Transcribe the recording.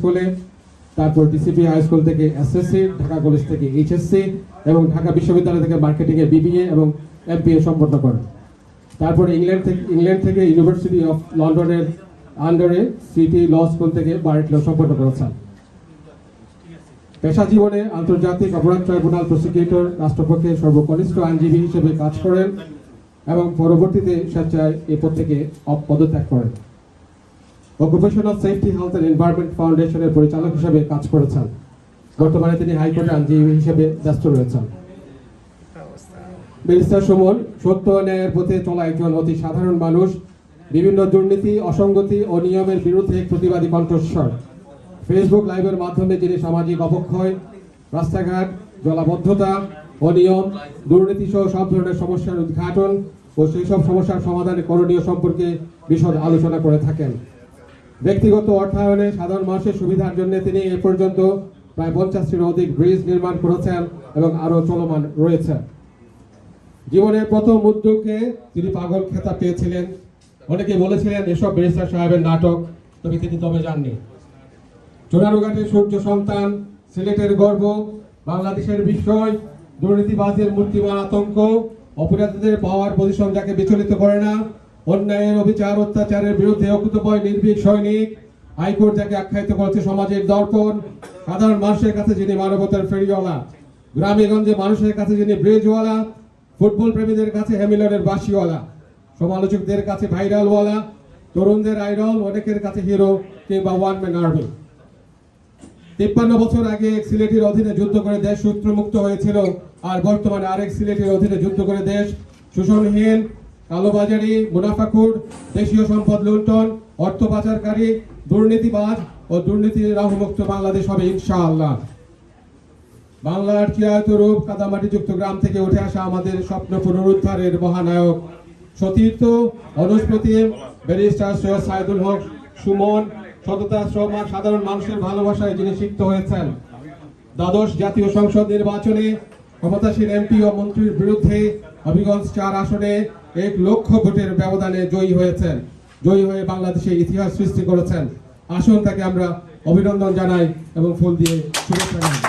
স্কুলে, তারপর DCP high school থেকে এসএসসি ঢাকা কলেজ থেকে এইচএসসি এবং ঢাকা বিশ্ববিদ্যালয় থেকে মার্কেটিংয়ে বিবিএ এবং এমবিএ সম্পন্ন করেন। তারপর ইংল্যান্ড থেকে ইংল্যান্ড থেকে ইউনিভার্সিটি অফ লন্ডনের আন্ডারে সিটি ল স্কুল থেকে বারেট ল সম্পন্ন করেছেন। পেশা জীবনে আন্তর্জাতিক অপরাধ ট্রাইব্যুনাল প্রসিকিউটর রাষ্ট্রপক্ষের সর্বকনিষ্ঠ আইনজীবী হিসেবে কাজ করেন এবং পরবর্তীতে স্বেচ্ছায় এই পদ থেকে পদত্যাগ করেন। Occupational safety health and environment ফাউন্ডেশনের পরিচালক হিসেবে কাজ করেছেন। বর্তমানে তিনি হাইকোর্টের আইনজীবী হিসেবে ব্যস্ত রয়েছেন। ব্যারিস্টার সুমন সত্য ন্যায়ের পথে চলা একজন অতি সাধারণ মানুষ, বিভিন্ন দুর্নীতি, অসঙ্গতি ও নিয়মের বিরুদ্ধে প্রতিবাদী কণ্ঠস্বর। ফেসবুক লাইভের মাধ্যমে যিনি সামাজিক অবক্ষয়, রাস্তাঘাট, জলাবদ্ধতা অনিয়ম দুর্নীতি সহ সব ধরনের সমস্যার উদ্ঘাটন ও সেই সব সমস্যার সমাধানে করণীয় সম্পর্কে বিশদ আলোচনা করে থাকেন। ব্যক্তিগত অর্থায়নে সাধারণ মানুষের সুবিধার জন্য তিনি এ পর্যন্ত প্রায় পঞ্চাশটির অধিক ব্রিজ নির্মাণ করেছেন এবং আরও চলমান রয়েছে। জীবনের প্রথম উদ্যোগে তিনি পাগল খেতা পেয়েছিলেন। অনেকে বলেছিলেন, এসব ব্যারিস্টার সাহেবের নাটক, তবে তিনি তবে যাননি। চোরানুঘাটের সূর্য সন্তান, সিলেটের গর্ব, বাংলাদেশের বিস্ময়, দুর্নীতিবাজের মূর্তিমান আতঙ্ক, অপরাধীদের পাওয়ার পজিশন যাকে বিচলিত করে না। অন্যায়ের অবিচার, অত্যাচারের বিরুদ্ধে অকুতপয় নির্ভীক সৈনিক হাইকোর্ট যাকে আখ্যায়িত করছে সমাজের দর্পণ, সাধারণ মানুষের কাছে যিনি মানবতার ফেরিওয়ালা গ্রামে গঞ্জে মানুষের কাছে যিনি ব্রিজওয়ালা, ফুটবল প্রেমীদের কাছে হ্যামিলনের বাসিওয়ালা সমালোচকদের কাছে ভাইরালওয়ালা, তরুণদের আইডল, অনেকের কাছে হিরো কিংবা ওয়ান ম্যান আর্মি। তিপ্পান্ন বছর আগে এক সিলেটের অধীনে যুদ্ধ করে দেশ সূত্রমুক্ত হয়েছিল, আর বর্তমানে আরেক সিলেটের অধীনে যুদ্ধ করে দেশ শোষণহীন কালোবাজারি মুনাফাকুর দেশীয় সম্পদ লুণ্ঠন, অর্থ পাচারকারী, দুর্নীতিবাজ ও দুর্নীতি রাহুমুক্ত বাংলাদেশ হবে ইনশাআল্লাহ। বাংলার চিরায়ত রূপ কাদামাটিযুক্ত গ্রাম থেকে উঠে আসা আমাদের স্বপ্ন পুনরুদ্ধারের মহানায়ক সতীর্থ অনুস্প্রতিম ব্যারিস্টার সৈয়দ সাইদুল হক, সুমন, সততা শ্রম সাধারণ মানুষের ভালোবাসায় যিনি সিক্ত হয়েছেন। দ্বাদশ জাতীয় সংসদ নির্বাচনে ক্ষমতাসীন এমপি ও মন্ত্রীর বিরুদ্ধে হবিগঞ্জ চার আসনে এক লক্ষ ভোটের ব্যবধানে জয়ী হয়েছেন। জয়ী হয়ে বাংলাদেশে ইতিহাস সৃষ্টি করেছেন। আসুন তাকে আমরা অভিনন্দন জানাই এবং ফুল দিয়ে শুভেচ্ছা জানাই।